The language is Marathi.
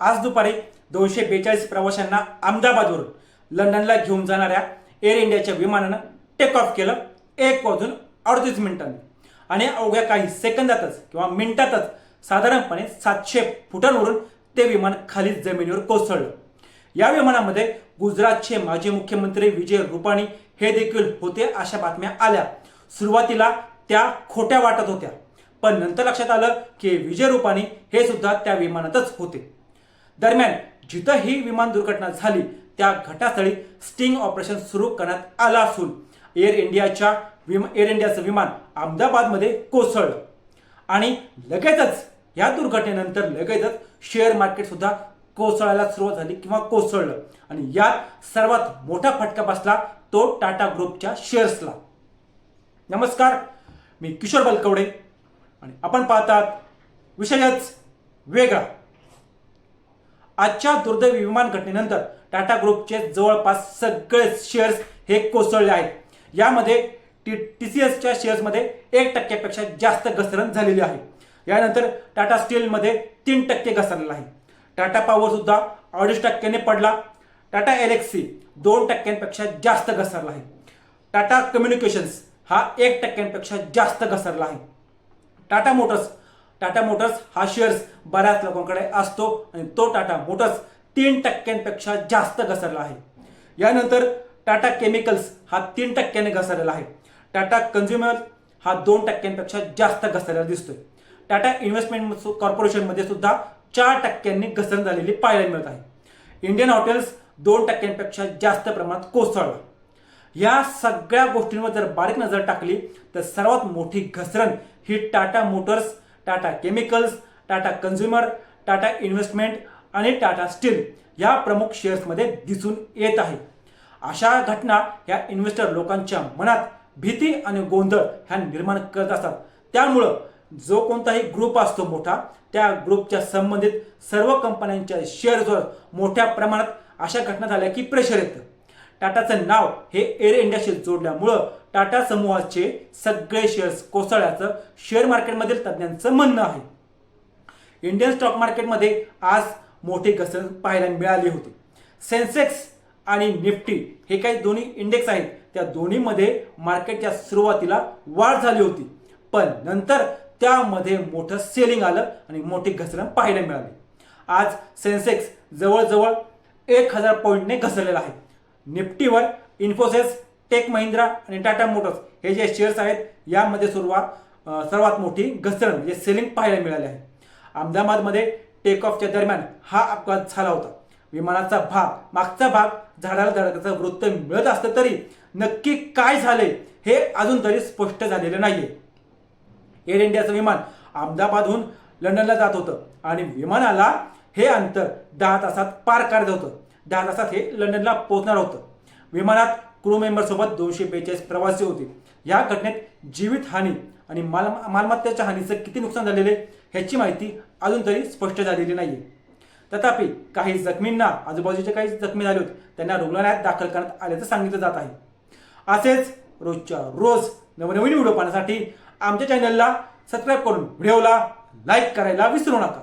आज दुपारी दोनशे बेचाळीस प्रवाशांना अहमदाबादवरून लंडनला घेऊन जाणाऱ्या एअर इंडियाच्या विमानानं टेक ऑफ केलं. एक वाजून अडतीस मिनिटांनी आणि अवघ्या काही सेकंदातच किंवा मिनिटातच साधारणपणे सातशे फुटांवरून ते विमान खाली जमिनीवर कोसळलं. या विमानामध्ये गुजरातचे माजी मुख्यमंत्री विजय रुपाणी हे देखील होते अशा बातम्या आल्या. सुरुवातीला त्या खोट्या वाटत होत्या. पण नंतर लक्षात आलं की विजय रुपाणी हे सुद्धा त्या विमानातच होते. दरम्यान जिथं ही विमान दुर्घटना झाली त्या घटनास्थळी स्टिंग ऑपरेशन सुरू करण्यात आलं असून एअर इंडियाच्या विमा एअर इंडियाचं विमान अहमदाबादमध्ये कोसळलं. आणि लगेचच या दुर्घटनेनंतर लगेचच शेअर मार्केट सुद्धा कोसळायला सुरुवात झाली किंवा कोसळलं. आणि यात सर्वात मोठा फटका बसला तो टाटा ग्रुपच्या शेअर्सला नमस्कार मी किशोर बलकवडे. आणि आपण पाहतात विषयच वेगळा. आजच्या दुर्दैवी विमान घटनेनंतर टाटा ग्रुपचे जवळपास सगळेच शेअर्स हे कोसळले आहेत. यामध्ये टी टी सी एसच्या शेअर्समध्ये एक टक्क्यापेक्षा जास्त घसरण झालेली आहे. यानंतर टाटा स्टीलमध्ये तीन टक्के घसरलेला आहे. टाटा पॉवरसुद्धा अडीच टक्क्याने पडला. टाटा एलेक्सी दोन टक्क्यांपेक्षा जास्त घसरला आहे. टाटा कम्युनिकेशन्स हा एक टक्क्यांपेक्षा जास्त घसरला आहे. टाटा मोटर्स टाटा मोटर्स हा शेअर्स बऱ्याच लोकांकडे असतो आणि तो टाटा मोटर्स तीन टक्क्यांपेक्षा जास्त घसरला आहे. यानंतर टाटा केमिकल्स हा तीन टक्क्याने घसरलेला आहे. टाटा कन्झ्युमर हा दोन टक्क्यांपेक्षा जास्त घसरलेला दिसतोय. टाटा इन्व्हेस्टमेंट कॉर्पोरेशनमध्ये सुद्धा चार टक्क्यांनी घसरण झालेली पाहायला मिळत आहे. इंडियन हॉटेल्स दोन टक्क्यांपेक्षा जास्त प्रमाणात कोसळला. या सगळ्या गोष्टींवर जर बारीक नजर टाकली तर सर्वात मोठी घसरण ही Tata Motors Tata Chemicals Tata Consumer Tata Investment आणि टाटा स्टील या प्रमुख शेअर्समध्ये दिसून येत आहे. अशा घटना या इन्व्हेस्टर लोकांच्या मनात भीती आणि गोंधळ ह्या निर्माण करत असतात. त्यामुळं जो कोणताही ग्रुप असतो मोठा त्या ग्रुपच्या संबंधित सर्व कंपन्यांच्या शेअर्सवर मोठ्या प्रमाणात अशा घटना झाल्या की प्रेशर येतं. टाटाचं नाव हे एअर इंडियाशी जोडल्यामुळं टाटा समूहाचे सगळे शेअर्स कोसळल्याचं शेअर मार्केटमधील तज्ज्ञांचं म्हणणं आहे. इंडियन स्टॉक मार्केटमध्ये आज मोठी घसरण पाहायला मिळाली होती. सेन्सेक्स आणि निफ्टी हे काही दोन्ही इंडेक्स आहेत. त्या दोन्हीमध्ये मार्केटच्या सुरुवातीला वाढ झाली होती. पण नंतर त्यामध्ये मोठं सेलिंग आलं आणि मोठी घसरण पाहायला मिळाली. आज सेन्सेक्स जवळजवळ एक हजार पॉईंटने घसरलेला आहे. निफ्टीवर इन्फोसिस टेक महिंद्रा आणि टाटा मोटर्स हे जे शेअर्स आहेत यामध्ये सुरुवात सर्वात मोठी घसरण म्हणजे सेलिंग पाहायला मिळाली आहे. अहमदाबादमध्ये टेक ऑफच्या दरम्यान हा अपघात झाला होता. विमानाचा भाग मागचा भाग झाडाला धडकाचं वृत्त मिळत असलं तरी नक्की काय झाले हे अजून तरी स्पष्ट झालेलं नाहीये. एअर इंडियाचं विमान अहमदाबादहून लंडनला जात होतं आणि विमानाला हे अंतर दहा तासात पार करायचं होतं. दहा तासात हे लंडनला पोहोचणार होतं. विमानात क्रू मेंबरसोबत दोनशे बेचाळीस प्रवासी होते. या घटनेत जीवित हानी आणि माल मालमत्तेच्या हानीचं किती नुकसान झालेले ह्याची माहिती अजून तरी स्पष्ट झालेली नाही तथापि काही जखमींना आजूबाजूचे काही जखमी झाले होते त्यांना रुग्णालयात दाखल करण्यात आल्याचं सांगितलं जात आहे. असेच रोजच्या रोज नवनवीन व्हिडिओ पाहण्यासाठी आमच्या चॅनलला सबस्क्राईब करून व्हिडिओला लाईक करायला विसरू नका.